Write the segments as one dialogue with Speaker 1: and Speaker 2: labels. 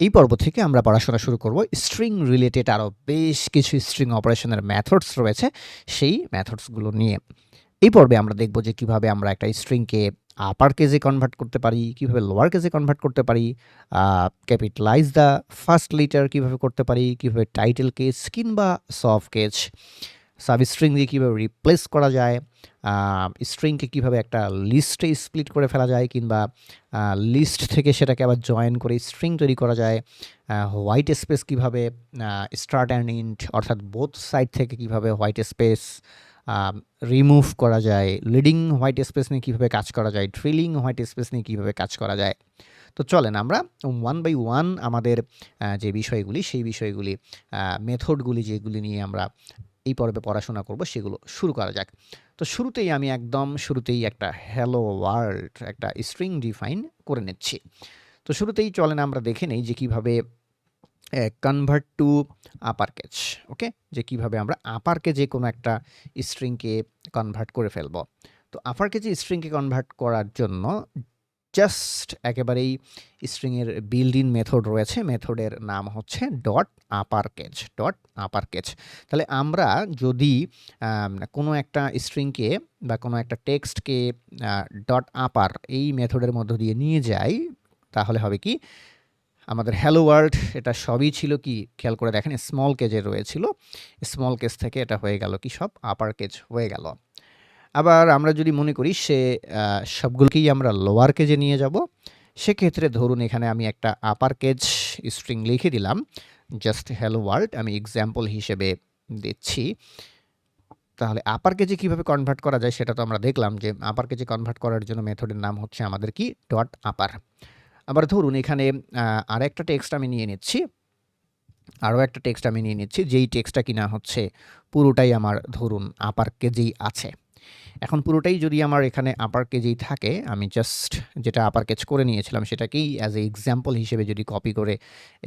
Speaker 1: এই পর্ব থেকে আমরা পড়াশোনা শুরু করব। স্ট্রিং রিলেটেড আরও বেশ কিছু স্ট্রিং অপারেশনের ম্যাথডস রয়েছে, সেই ম্যাথডসগুলো নিয়ে। এই পর্বে আমরা দেখব যে কীভাবে আমরা একটা স্ট্রিংকে আপার কেজে কনভার্ট করতে পারি, কীভাবে লোয়ার কেজে কনভার্ট করতে পারি ক্যাপিটালাইজ দ্য ফার্স্ট লিটার কীভাবে করতে পারি, কীভাবে টাইটেল কেজ কিংবা সফট কেজ সাব স্ট্রিং দিয়ে কীভাবে রিপ্লেস করা যায় স্ট্রিংকে কীভাবে একটা লিস্টে স্প্লিট করে ফেলা যায় কিংবা লিস্ট থেকে সেটাকে আবার জয়েন করে স্ট্রিং তৈরি করা যায় হোয়াইট স্পেস কীভাবে স্টার্ট অ্যান্ড ইন্ট অর্থাৎ বোথ সাইড থেকে কীভাবে হোয়াইট স্পেস রিমুভ করা যায় লিডিং হোয়াইট স্পেস নিয়ে কীভাবে কাজ করা যায় ট্রিলিং হোয়াইট স্পেস নিয়ে কীভাবে কাজ করা যায়। তো চলেন আমরা ওয়ান বাই ওয়ান আমাদের যে বিষয়গুলি, সেই বিষয়গুলি মেথডগুলি যেগুলি নিয়ে আমরা পর্বে পড়াশোনা করব, সেগুলো শুরু করা যাক। তো শুরুতেই আমি একদম শুরুতেই একটা হ্যালো ওয়ার্ল্ড একটা স্ট্রিং ডিফাইন করে নিচ্ছি। তো শুরুতেই চলেন আমরা দেখে নেই যে কীভাবে convert to upper case okay যে কীভাবে আমরা আপার কেজে কোনো একটা স্ট্রিংকে কনভার্ট করে ফেলব। তো আপার কেজে স্ট্রিংকে কনভার্ট করার জন্য জাস্ট একেবারেই স্ট্রিংয়ের বিল্ড ইন মেথড রয়েছে। মেথডের নাম হচ্ছে dot upper case dot upper case তাহলে আমরা যদি কোনো একটা স্ট্রিংকে বা কোনো একটা টেক্সটকে ডট আপার এই মেথডের মধ্য দিয়ে নিয়ে যাই, তাহলে হবে কি, আমাদের হ্যালো ওয়ার্ল্ড এটা সবই ছিল কি, খেয়াল করে দেখেন স্মল কেজে রয়েছিল। স্মল কেজ থেকে এটা হয়ে গেল কি সব আপার কেজ হয়ে গেল। আবার আমরা যদি মনে করি সে সবগুলোকেই আমরা লোয়ার কেজে নিয়ে যাব, সেক্ষেত্রে ধরুন এখানে আমি একটা আপার কেজ স্ট্রিং লিখে দিলাম জাস্ট হ্যালো ওয়ার্ল্ড আমি এক্সাম্পল হিসেবে দিচ্ছি। তাহলে আপার কেজে কীভাবে কনভার্ট করা যায় সেটা তো আমরা দেখলাম যে আপার কেজে কনভার্ট করার জন্য মেথডের নাম হচ্ছে আমাদের কি? ডট আপার আবার ধরুন এখানে আর একটা টেক্সট আমি নিয়ে নিচ্ছি, আরও একটা টেক্সট আমি নিয়ে নিচ্ছি, যেই টেক্সটটা কিনা হচ্ছে পুরোটাই আমার ধরুন আপার কেজেই আছে। এখন পুরোটাই যদি আমার এখানে আপার কেজেই থাকে, আমি জাস্ট যেটা আপার কেজ করে নিয়েছিলাম সেটাকেই অ্যাজ এ এক্সাম্পল হিসেবে যদি কপি করে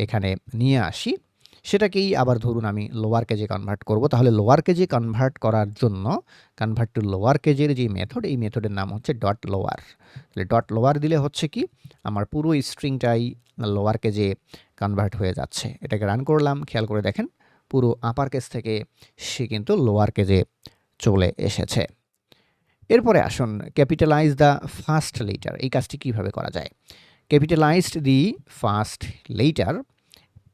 Speaker 1: এখানে নিয়ে আসি, সেটাকেই আবার ধরুন আমি লোয়ার কেজে কনভার্ট করব। তাহলে লোয়ার কেজে কনভার্ট করার জন্য কনভার্ট টু লোয়ার কেজের যে মেথড এই মেথডের নাম হচ্ছে ডট লোয়ার তাহলে ডট লোয়ার দিলে হচ্ছে কি, আমার পুরো স্ট্রিংটাই লোয়ার কেজে কনভার্ট হয়ে যাচ্ছে। এটাকে রান করলাম, খেয়াল করে দেখেন, পুরো আপার কেজ থেকে সে কিন্তু লোয়ার কেজে চলে এসেছে। এরপরে আসুন ক্যাপিটালাইজ দ্য ফার্স্ট লেটার এই কাজটি কীভাবে করা যায়? ক্যাপিটালাইজড দি ফার্স্ট লেটার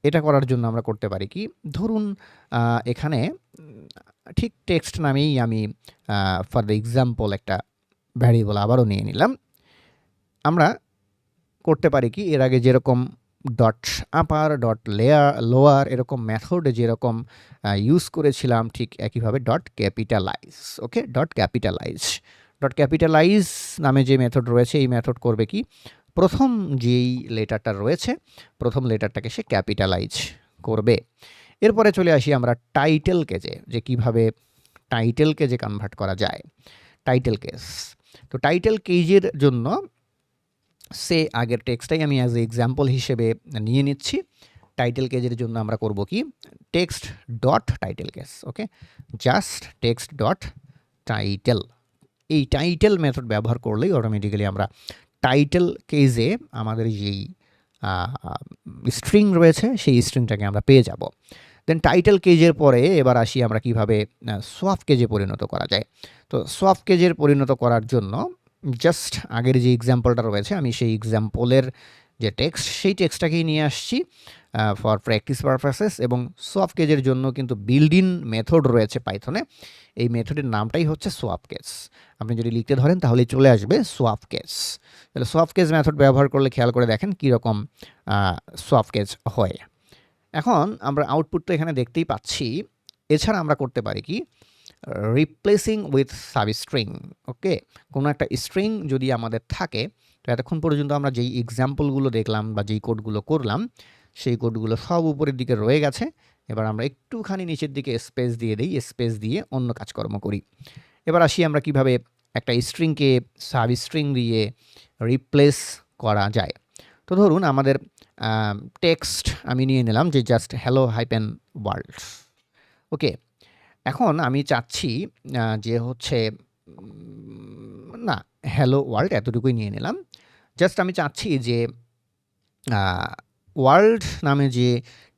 Speaker 1: এটা করার জন্য আমরা করতে পারি কি? ধরুন এখানে ঠিক টেক্সট নামেই আমি ফর দ্য এক্সাম্পল একটা ভ্যারিয়েবল আবারও নিয়ে নিলাম। আমরা করতে পারি কি? এর আগে যেরকম dot upper dot lower lower এরকম মেথড যেরকম ইউজ করেছিলাম ঠিক একইভাবে dot capitalize okay dot capitalize dot capitalize নামে যে মেথড রয়েছে, এই মেথড করবে কি? প্রথম যেই লেটারটা রয়েছে, প্রথম লেটারটাকে সে ক্যাপিটালাইজ করবে। এরপরে চলে আসি আমরা টাইটেল কেজে যে কীভাবে টাইটেল কেজে কনভার্ট করা যায়। টাইটেল কেস তো টাইটেল কেজের জন্য সে আগের টেক্সটাই আমি অ্যাজ এ এক্সাম্পল হিসেবে নিয়ে নিচ্ছি। টাইটেল কেজের জন্য আমরা করব কি? Text dot title case okay just text dot title এই টাইটেল মেথড ব্যবহার করলেই অটোমেটিক্যালি আমরা টাইটেল কেজে আমাদের যেই স্ট্রিং রয়েছে, সেই স্ট্রিংটাকে আমরা পেয়ে যাব। দেন টাইটেল কেজের পরে এবার আসি আমরা কীভাবে সোয়াফ কেজে পরিণত করা যায়। তো সোয়াফ কেজের পরিণত করার জন্য জাস্ট আগের যে এক্সাম্পলটা রয়েছে, আমি সেই এক্সাম্পলের যে টেক্সট সেই টেক্সটটাকেই নিয়ে আসছি ফর প্র্যাকটিস পারপাসেস এবং সোয়াপ কেজের জন্য কিন্তু বিল্ড ইন মেথড রয়েছে পাইথনে এই মেথডের নামটাই হচ্ছে সোয়াপ কেস আপনি যদি লিখতে ধরেন তাহলে চলে আসবে সোয়াপ কেস তাহলে সোয়াপ কেস মেথড ব্যবহার করলে খেয়াল করে দেখেন কীরকম সোয়াপ কেস হয়। এখন আমরা আউটপুট তো এখানে দেখতেই পাচ্ছি। এছাড়া আমরা করতে পারি কি? Replacing with sub string okay কোনো একটা স্ট্রিং যদি আমাদের থাকে, তো এতক্ষণ পর্যন্ত আমরা যেই এক্সাম্পলগুলো দেখলাম বা যেই কোডগুলো করলাম, সেই কোডগুলো সব উপরের দিকে রয়ে গেছে। এবার আমরা একটুখানি নিচের দিকে স্পেস দিয়ে দিই স্পেস দিয়ে অন্য কাজকর্ম করি। এবার আসি আমরা কীভাবে একটা স্ট্রিংকে সাব স্ট্রিং দিয়ে রিপ্লেস করা যায়। তো ধরুন আমাদের টেক্সট আমি নিয়ে নিলাম যে just hello hyphen world okay এখন আমি চাচ্ছি যে হচ্ছে না হ্যালো ওয়ার্ল্ড এতটুকুই নিয়ে নিলাম। জাস্ট আমি চাচ্ছি যে ওয়ার্ল্ড নামে যে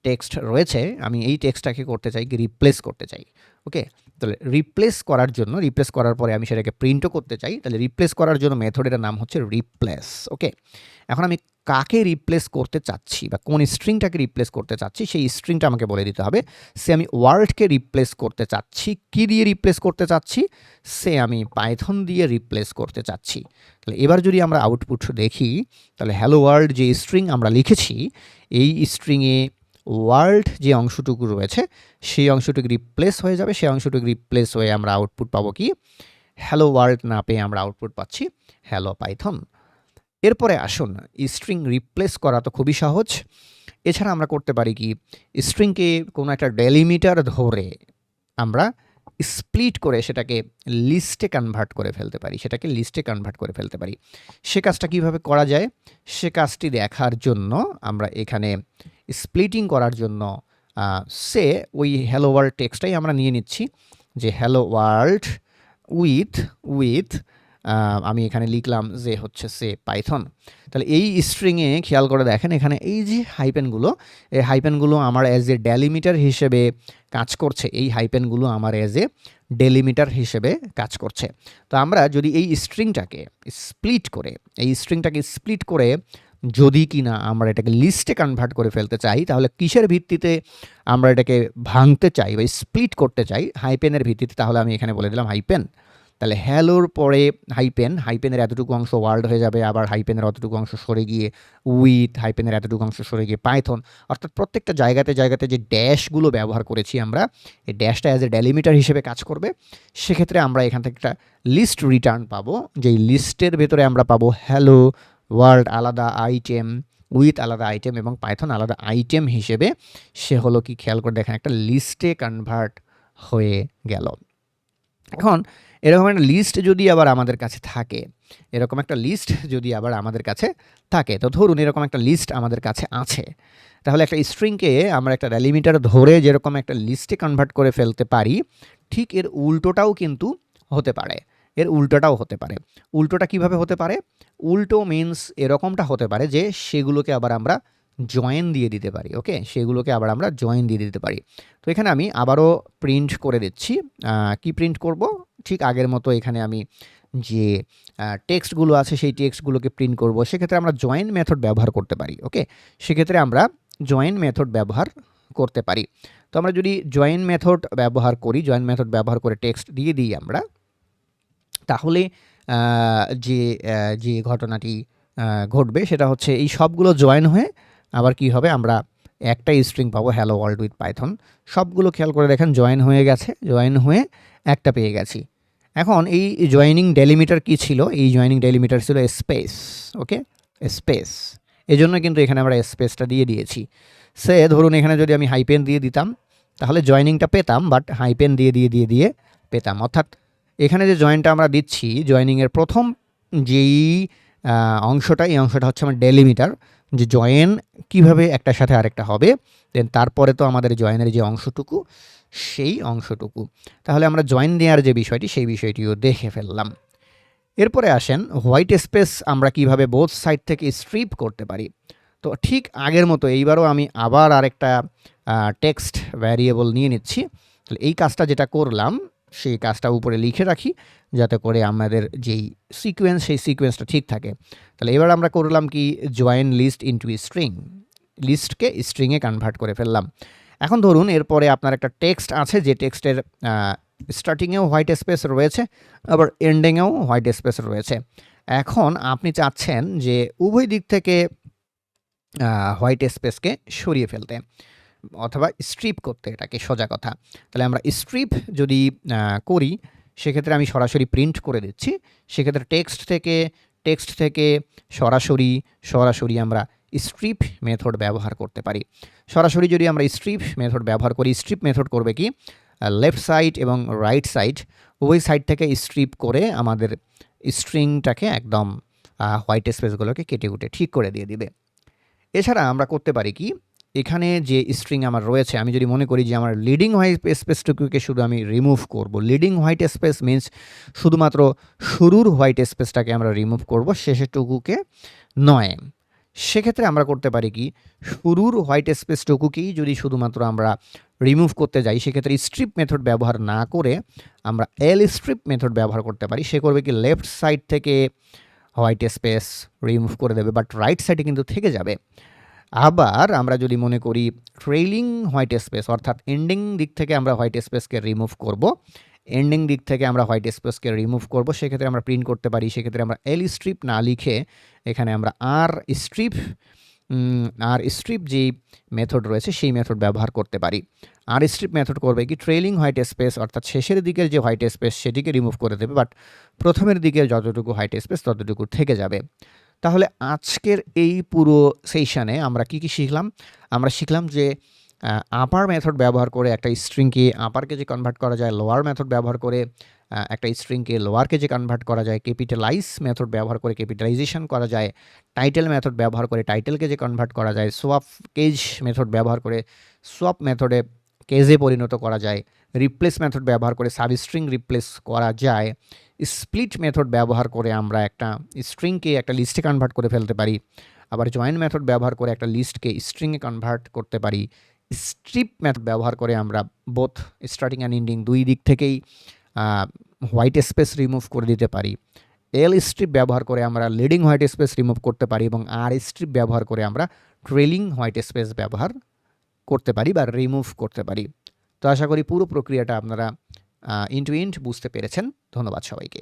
Speaker 1: টেক্সট রয়েছে, আমি এই টেক্সটটাকে করতে চাই রিপ্লেস করতে চাই ওকে তাহলে রিপ্লেস করার জন্য রিপ্লেস করার পরে আমি সেটাকে প্রিন্টও করতে চাই, তাহলে রিপ্লেস করার জন্য মেথডের নাম হচ্ছে রিপ্লেস ওকে এখন আমি কাকে রিপ্লেস করতে চাচ্ছি বা কোন স্ট্রিংটাকে রিপ্লেস করতে চাচ্ছি, সেই স্ট্রিংটা আমাকে বলে দিতে হবে। সে আমি ওয়ার্ল্ডকে রিপ্লেস করতে চাচ্ছি, কী দিয়ে রিপ্লেস করতে চাচ্ছি? সে আমি পাইথন দিয়ে রিপ্লেস করতে চাচ্ছি। তাহলে এবার যদি আমরা আউটপুট দেখি, তাহলে হ্যালো ওয়ার্ল্ড যে স্ট্রিং আমরা লিখেছি, এই স্ট্রিংয়ে ওয়ার্ল্ড যে অংশটুকু রয়েছে, সেই অংশটুকু রিপ্লেস হয়ে যাবে। সেই অংশটুকু রিপ্লেস হয়ে আমরা আউটপুট পাবো কি? হ্যালো ওয়ার্ল্ড না পেয়ে আমরা আউটপুট পাচ্ছি। হ্যালো পাইথন এরপরে আসুন স্ট্রিং রিপ্লেস করা তো খুবই সহজ। এছাড়া আমরা করতে পারি কি? স্ট্রিংকে কোনো একটা ডেলিমিটার ধরে আমরা স্প্লিট করে সেটাকে লিস্টে কনভার্ট করে ফেলতে পারি, সেটাকে লিস্টে কনভার্ট করে ফেলতে পারি। সে কাজটা কীভাবে করা যায়? সে কাজটি দেখার জন্য আমরা এখানে স্প্লিটিং করার জন্য সে ওই হ্যালো ওয়ার্ল্ড টেক্সটাই আমরা নিয়ে নিচ্ছি যে হ্যালো ওয়ার্ল্ড উইথ উইথ আমি এখানে লিখলাম যে হচ্ছে সে পাইথন। তাহলে এই স্ট্রিংয়ে খেয়াল করে দেখেন, এখানে এই যে হাইপেনগুলো এই হাইপেনগুলো আমার অ্যাজ এ ডেলিমিটার হিসেবে কাজ করছে। এই হাইপেনগুলো আমার অ্যাজ এ ডেলিমিটার হিসেবে কাজ করছে। তো আমরা যদি এই স্ট্রিংটাকে স্প্লিট করে, এই স্ট্রিংটাকে স্প্লিট করে যদি কি না আমরা এটাকে লিস্টে কনভার্ট করে ফেলতে চাই, তাহলে কিসের ভিত্তিতে আমরা এটাকে ভাঙতে চাই বা স্প্লিট করতে চাই হাইপেনের ভিত্তিতে, তাহলে আমি এখানে বলে দিলাম হাইপেন তাহলে হ্যালোর পরে হাইপেন, হাইপেনের এতটুকু অংশ ওয়ার্ল্ড হয়ে যাবে, আবার হাইপেনের অতটুকু অংশ সরে গিয়ে উইথ, হাইপেনের এতটুকু অংশ সরে গিয়ে পাইথন। অর্থাৎ প্রত্যেকটা জায়গাতে জায়গাতে যে ড্যাশগুলো ব্যবহার করেছি আমরা, এই ড্যাশটা অ্যাজ এ ডেলিমিটার হিসেবে কাজ করবে। সেক্ষেত্রে আমরা এখান থেকে একটা লিস্ট রিটার্ন পাবো, যেই লিস্টের ভেতরে আমরা পাবো হ্যালো ওয়ার্ল্ড আলাদা আইটেম, উইথ আলাদা আইটেম এবং পাইথন আলাদা আইটেম হিসেবে। সে হলো কি, খেয়াল করে দেখেন একটা লিস্টে কনভার্ট হয়ে গেল। এখন এরকম একটা লিস্ট যদি আবার আমাদের কাছে থাকে, এরকম একটা লিস্ট যদি আবার আমাদের কাছে থাকে, তো ধরুন এরকম একটা লিস্ট আমাদের কাছে আছে, তাহলে একটা স্ট্রিংকে আমরা একটা রেলিমিটার ধরে যেরকম একটা লিস্টে কনভার্ট করে ফেলতে পারি, ঠিক এর উল্টোটাও কিন্তু হতে পারে, এর উল্টোটাও হতে পারে। উল্টোটা কীভাবে হতে পারে? উল্টো মিন্স এরকমটা হতে পারে যে সেগুলোকে আবার আমরা জয়েন দিয়ে দিতে পারি ওকে সেগুলোকে আবার আমরা জয়েন দিয়ে দিতে পারি। তো এখানে আমি আবারও প্রিন্ট করে দিচ্ছি। কি প্রিন্ট করব? ঠিক আগের মতো এখানে আমি যে টেক্সটগুলো আছে সেই টেক্সটগুলোকে প্রিন্ট করব। সেক্ষেত্রে আমরা জয়েন মেথড ব্যবহার করতে পারি ওকে সেক্ষেত্রে আমরা জয়েন মেথড ব্যবহার করতে পারি। তো আমরা যদি জয়েন মেথড ব্যবহার করি জয়েন মেথড ব্যবহার করে টেক্সট দিয়ে দিই আমরা, তাহলে যে যে ঘটনাটি ঘটবে সেটা হচ্ছে এই সবগুলো জয়েন হয়ে আবার কি হবে? আমরা একটা স্ট্রিং পাবো হ্যালো ওয়ার্ল্ড উইথ পাইথন সবগুলো খেয়াল করে দেখেন জয়েন হয়ে গেছে জয়েন হয়ে একটা পেয়ে গেছি। এখন এই জয়েনিং ডেলিমিটার কি ছিল? এই জয়েনিং ডেলিমিটার ছিল স্পেস ওকে স্পেস এজন্য কিন্তু এখানে আমরা স্পেসটা দিয়ে দিয়েছি। সে, ধরুন এখানে যদি আমি হাইপেন দিয়ে দিতাম, তাহলে জয়েনিংটা পেতাম বাট হাইপেন দিয়ে দিয়ে দিয়ে দিয়ে পেতাম। অর্থাৎ এখানে যে জয়েনটা আমরা দিচ্ছি জয়েনিংয়ের প্রথম যেই অংশটা, এই অংশটা হচ্ছে আমার ডেলিমিটার যে জয়েন কীভাবে একটার সাথে আরেকটা হবে দেন তারপরে তো আমাদের জয়েনের যে অংশটুকু, সেই অংশটুকু। তাহলে আমরা জয়েন দেওয়ার যে বিষয়টি, সেই বিষয়টিও দেখে ফেললাম। এরপরে আসেন হোয়াইট স্পেস আমরা কীভাবে বোথ সাইড থেকে স্ট্রিপ করতে পারি? তো ঠিক আগের মতো এইবারও আমি আবার আরেকটা টেক্সট ভ্যারিয়েবল নিয়ে নিচ্ছি। তাহলে এই কাজটা যেটা করলাম সেই কাজটা উপরে লিখে রাখি, যাতে করে আমাদের যেই সিকোয়েন্স সেই সিকোয়েন্সটা ঠিক থাকে। তাহলে এবার আমরা করলাম কি জয়েন লিস্ট ইন্টু স্ট্রিং লিস্টকে স্ট্রিংয়ে কনভার্ট করে ফেললাম। এখন ধরুন, এরপরে আপনার একটা টেক্সট আছে, যে টেক্সটের স্টার্টিংয়েও হোয়াইট স্পেস রয়েছে, আবার এন্ডিংয়েও হোয়াইট স্পেস রয়েছে। এখন আপনি চাচ্ছেন যে উভয় দিক থেকে হোয়াইট স্পেসকে সরিয়ে ফেলতে। অথবা স্ট্রিপ করতে, এটাকে সোজা কথা। তাহলে আমরা স্ট্রিপ যদি করি, সেক্ষেত্রে আমি সরাসরি প্রিন্ট করে দিচ্ছি। সেক্ষেত্রে টেক্সট থেকে টেক্সট থেকে সরাসরি সরাসরি আমরা স্ট্রিপ মেথড ব্যবহার করতে পারি। সরাসরি যদি আমরা স্ট্রিপ মেথড ব্যবহার করি স্ট্রিপ মেথড করবে কি? লেফট সাইড এবং রাইট সাইড উভয় সাইড থেকে স্ট্রিপ করে আমাদের স্ট্রিংটাকে একদম হোয়াইট স্পেসগুলোকে কেটে কুটে ঠিক করে দিয়ে দিবে। এছাড়া আমরা করতে পারি কি? এখানে যে স্ট্রিং আমার রয়েছে, আমি যদি মনে করি যে আমার লিডিং হোয়াইট স্পেসটুকুকে শুধু আমি রিমুভ করব। লিডিং হোয়াইট স্পেস মিন্স শুধুমাত্র শুরুর হোয়াইট স্পেসটাকে আমরা রিমুভ করব শেষেরটুকুকে নয়। সেক্ষেত্রে আমরা করতে পারি কি, শুরুর হোয়াইট স্পেসটুকুকেই যদি শুধুমাত্র আমরা রিমুভ করতে যাই, সেক্ষেত্রে স্ট্রিপ মেথড ব্যবহার না করে আমরা এল স্ট্রিপ মেথড ব্যবহার করতে পারি। সে করবে কি লেফট সাইড থেকে হোয়াইট স্পেস রিমুভ করে দেবে বাট রাইট সাইডে কিন্তু থেকে যাবে। আবার আমরা যদি মনে করি ট্রেইলিং হোয়াইট স্পেস অর্থাৎ এন্ডিং দিক থেকে আমরা হোয়াইট স্পেসকে রিমুভ করব এন্ডিং দিক থেকে আমরা হোয়াইট স্পেসকে রিমুভ করব, সেক্ষেত্রে আমরা প্রিন্ট করতে পারি, সেক্ষেত্রে আমরা এল স্ট্রিপ না লিখে এখানে আমরা আর স্ট্রিপ আর স্ট্রিপ যেই মেথড রয়েছে সেই মেথড ব্যবহার করতে পারি। আর স্ট্রিপ মেথড করবে কি? ট্রেলিং হোয়াইট স্পেস অর্থাৎ শেষের দিকের যে হোয়াইট স্পেস সেটিকে রিমুভ করে দেবে বাট প্রথমের দিকের যতটুকু হোয়াইট স্পেস ততটুকু থেকে যাবে। তাহলে আজকের এই পুরো সেশানে আমরা কি কি শিখলাম? আমরা শিখলাম যে আপার মেথড ব্যবহার করে একটা স্ট্রিংকে আপারকে যে কনভার্ট করা যায় লোয়ার মেথড ব্যবহার করে একটা স্ট্রিংকে লোয়ারকে যে কনভার্ট করা যায় ক্যাপিটালাইজ মেথড ব্যবহার করে ক্যাপিটালাইজেশন করা যায় টাইটেল মেথড ব্যবহার করে টাইটেলকে যে কনভার্ট করা যায় সোয়াপ কেজ মেথড ব্যবহার করে সোয়াপ মেথডে কেজে পরিণত করা যায় রিপ্লেস মেথড ব্যবহার করে সাবস্ট্রিং রিপ্লেস করা যায়। স্প্লিট মেথড ব্যবহার করে আমরা একটা স্ট্রিংকে একটা লিস্টে কনভার্ট করে ফেলতে পারি। আবার জয়েন মেথড ব্যবহার করে একটা লিস্টকে স্ট্রিংয়ে কনভার্ট করতে পারি। স্ট্রিপ মেথড ব্যবহার করে আমরা বোথ স্টার্টিং অ্যান্ড এন্ডিং দুই দিক থেকেই হোয়াইট স্পেস রিমুভ করে দিতে পারি। এল স্ট্রিপ ব্যবহার করে আমরা লিডিং হোয়াইট স্পেস রিমুভ করতে পারি এবং আর স্ট্রিপ ব্যবহার করে আমরা ট্রেলিং হোয়াইট স্পেস ব্যবহার করতে পারি বা রিমুভ করতে পারি। তো আশা করি পুরো প্রক্রিয়াটা আপনারা ইন্টু ইন্ট বুঝতে পেরেছেন। ধন্যবাদ সবাইকে।